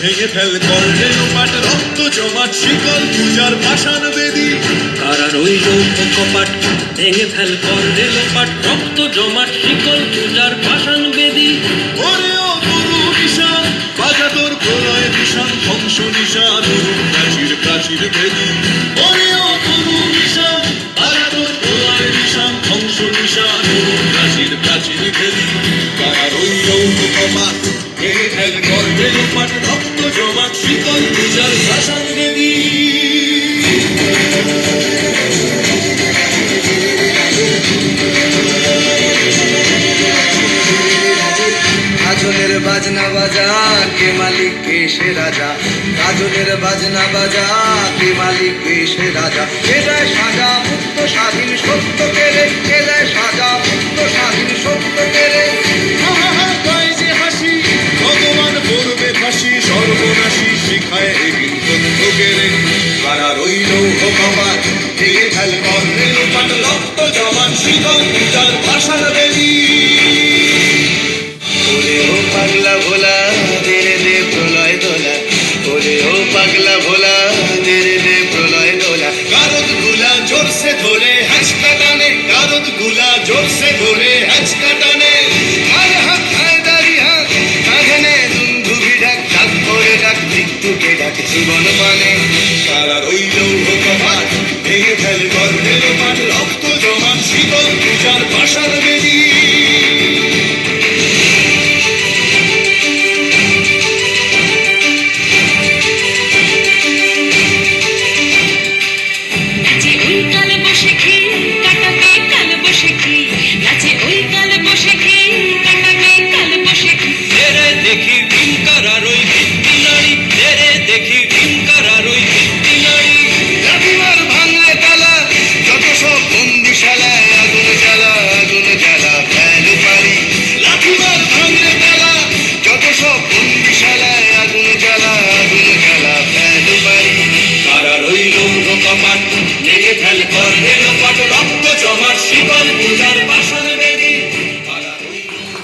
ভেঙে ফেল করলে লোপাট, রক্ত জমাট, শিকল পূজার পাষাণ বেদী। কারা রইল কপাট ভেঙে ফেল করলে লোপাট, রক্ত জমাট, শিকল পূজার পাষাণ বেদী। ওরে ও গুরু নিশান বাজা তোর প্রলয় নিশান ধ্বংস নিশান প্রাচীর প্রাচীর ভেদী ওরে ও গুরু নিশান বাজা তোর প্রলয় নিশান ধ্বংস নিশান কাজলের বাজনা বাজা, কে মালিক, কে রাজা? কাজলের বাজনা বাজা, কে মালিক, কে সে রাজা? কে সাজা মুক্ত, স্বাধীন, সত্য কারা রইল কপাট ভেঙে ফেল করলে লোপাট রক্ত জমান শিকল পূজার ভাষার ওরে ও পাগলা ভোলা তেরে দে প্রলয় দোলা। ওরে ও পাগলা ভোলা তেরে দে প্রলয় দোলা। গারদগুলা জোরসে ধরে হ্যাচকা টানে। গারদগুলা জোরসে ধরে হ্যাচকা টানে। আর হাত হায় দাড়ি হাত কাঁধে নে দুন্ধুবি ডাক ডাক করে ডাক মৃত্যুকে ডাক জীবন মানে। সারা ওই লৌহ কপাট ভেঙে ফেলে গর্বের মাঠ রক্ত জমা শীতল পূজার বাসার